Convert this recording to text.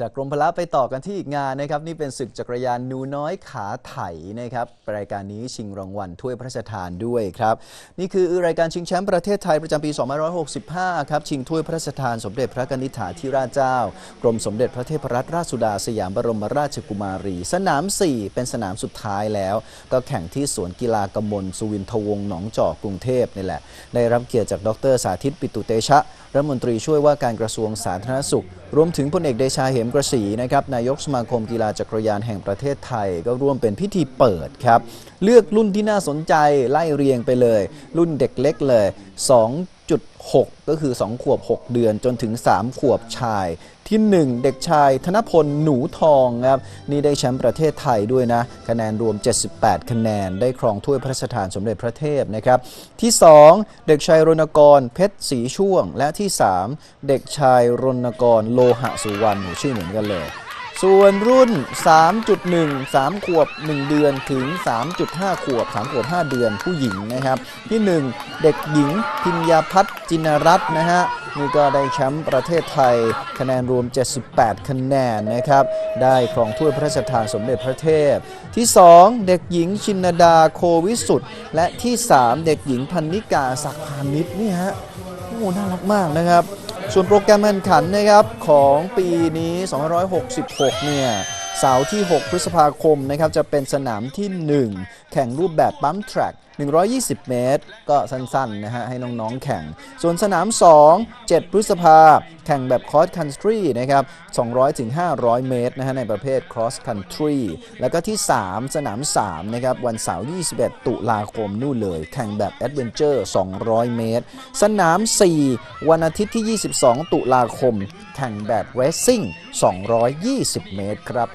จากกรมพละไปต่อกันที่อีกงานนะครับ นี่เป็นศึกจักรยานนูน้อยขาไถนะครับรายการนี้ชิงรางวัลถ้วยพระราชทานด้วยครับ นี่คือรายการชิงแชมป์ประเทศไทยประจำปี 2565 ครับ ชิงถ้วยพระราชทานสมเด็จพระกนิษฐาธิราชเจ้า กรมสมเด็จพระเทพรัตนราชสุดาสยามบรมราชกุมารี สนาม 4 เป็นสนามสุดท้ายแล้ว ก็แข่งที่สวนกีฬากมลสุวินทวงศ์หนองจอกกรุงเทพนี่แหละได้รับเกียรติจากดรสาธิตปิตุเตชะรัฐมนตรีช่วยว่าการกระทรวงสาธารณสุขรวมถึงพลเอกเดชาเหมกระสีนะครับนายกสมาคมกีฬาจักรยานแห่งประเทศไทย ก็ร่วมเป็นพิธีเปิดครับ เลือกรุ่นที่น่าสนใจไล่เรียงไปเลย รุ่นเด็กเล็กเลย 2.6 ก็คือ 2 ขวบ 6 เดือนจนถึง 3 ขวบชาย ที่ 1 เด็กชาย ธนพลหนูทองครับนี่ได้แชมป์ประเทศไทยด้วยนะคะแนนรวม 78 คะแนน ได้ครองถ้วยพระราชทานสมเด็จพระเทพนะครับที่ 2 เด็กชายรณกรเพชรศรีช่วง และที่ 3 เด็กชายรณกรโลหะสุวรรณชื่อเหมือนกันเลย ส่วนรุ่น 3.1 3 ขวบ 1 เดือนถึง 3.5 ขวบ 3 ขวบ 5 เดือนผู้หญิงนะครับ ที่ 1 เด็กหญิงพิญญาพัฒน์จินรัตน์นะฮะนี่ก็ได้แชมป์ประเทศไทย คะแนนรวม 78 คะแนนนะครับ ได้ครองถ้วยพระราชทานสมเด็จพระเทพ ที่ 2 เด็กหญิงชินดาโควิสุทธ์และที่ 3 เด็กหญิงพันนิกาศักพานิชนี่ฮะโอ้น่ารักมากนะครับ ส่วนโปรแกรมแข่งขันนะครับของปีนี้ 2566 เนี่ยเสาร์ที่ 6 พฤษภาคมนะครับจะเป็นสนามที่ 1 แข่งรูปแบบปั๊มแทร็ก 120 เมตร ก็สั้นๆนะฮะให้น้องๆแข่ง ส่วนสนาม 2 7 พฤษภา แข่งแบบคอร์สคันทรีนะครับ 200ถึง500 เมตรนะฮะในประเภท cross country แล้วก็ที่ 3 สนาม 3 นะครับ วันเสาร์ 21 ตุลาคมนู่นเลย แข่งแบบ adventure 200 เมตร สนาม 4 วันอาทิตย์ที่ 22 ตุลาคม แข่งแบบ racing 220 เมตรครับ